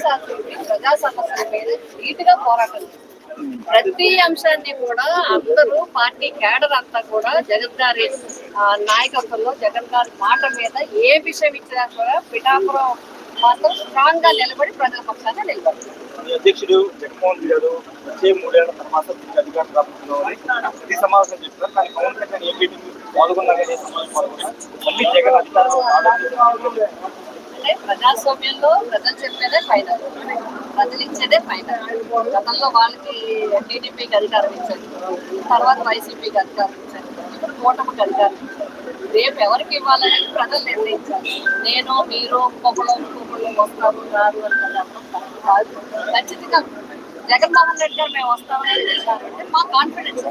ప్రజా సమస్యల మీద నీటిగా పోరాటం. ప్రతి అంశాన్ని కూడా అందరూ పార్టీ కేడర్ అంతా కూడా జగన్ గారి నాయకత్వంలో జగన్ గారి మాట మీద ఏ విషయం ఇచ్చినా కూడా పిఠాపురం మాత్రం స్ట్రాంగ్గా నిలబడి ప్రజల పక్షాన నిలబడుతుంది అధ్యక్షుడు జగన్మోహన్ రెడ్డి గారు వచ్చే మూడేళ్ళ తర్వాత అధికారం ప్రతి సమావేశం చెప్తున్నారు పవన్ కళ్యాణ్ ఏ పాల్గొన్నా కానీ సమావేశం పాల్గొన్నా మళ్ళీ జగన్ అధికారం అంటే ప్రజాస్వామ్యంలో ప్రజలు చెప్పేదే ఫైనల్. ప్రజలు ఇచ్చేదే ఫైనల్. గతంలో వాళ్ళకి టీడీపీకి అధికారం ఇచ్చారు. తర్వాత వైసీపీకి అధికారం ఇచ్చారు. ఇప్పుడు కూటమికి అధికారం ఇచ్చారు. రేపు ఎవరికి ఇవ్వాలనేది ప్రజలు నిర్ణయించారు. నేను మీరు ఇంకొకళ్ళు ఇంకొకళ్ళు వస్తారు రారు అని కాదు. ఖచ్చితంగా జగన్మోహన్ రెడ్డి గారు మేము వస్తామని చెప్పారంటే మా కాన్ఫిడెన్స్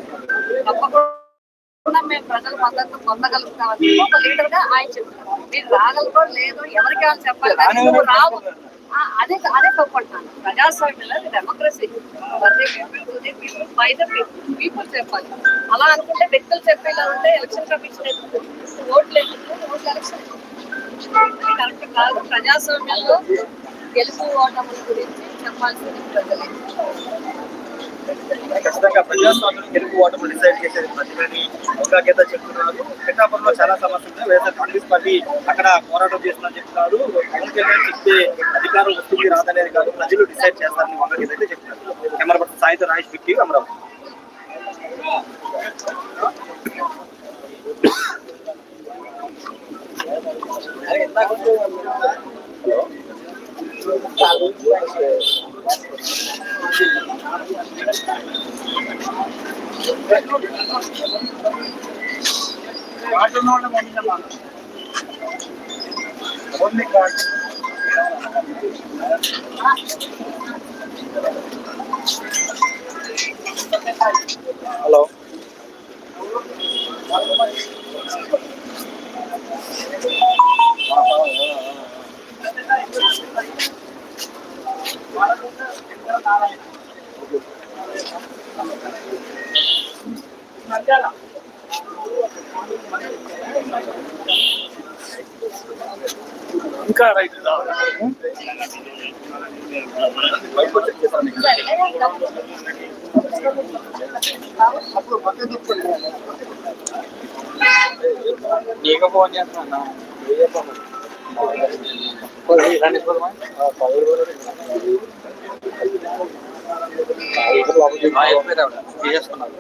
తప్పకుండా మేము ప్రజల మద్దతు పొందగలుగుతామని ఒక లీడర్గా ఆయన చెప్తున్నారు మీరు రాగలరో లేదో. ఎవరికి వాళ్ళు చెప్పాలి రావు. అదే అదే తప్పంటున్నాను ప్రజాస్వామ్యంలో డెమోక్రసీ బై ద పీపుల్ చెప్పాలి. అలా అనుకుంటే వ్యక్తులు చెప్పేలా ఉంటే ఎలక్షన్ కమిషన్ ఎందుకు? ఓట్లు ఎందుకు? ఓట్లు ఎలక్షన్ కరెక్ట్ కాదు. ప్రజాస్వామ్యంలో గెలుపు ఓటముల గురించి చెప్పాల్సింది ప్రజలే. ఖచ్చితంగా ప్రజాస్వామ్యం గెలుపు ఓటమి డిసైడ్ చేసేది ప్రజలని ఒక గీత చెప్తున్నారు. పిఠాపురంలో చాలా సమస్యలు ఉన్నాయి. వైఎస్ఆర్ కాంగ్రెస్ పార్టీ అక్కడ పోరాటం చేస్తుందని చెప్తున్నారు. పవన్ కళ్యాణ్ చెప్తే అధికారం వస్తుంది రాదనేది కాదు. ప్రజలు డిసైడ్ చేస్తారని వంగ అయితే చెప్తున్నారు. Camera person సాయితో Rajesh Bikki Amaravati hello? I don't know the meaning of that. What the Thank Hello. ఇంకా రైట్ నీకు ఫోన్ చేస్తున్నా చేసుకున్నాను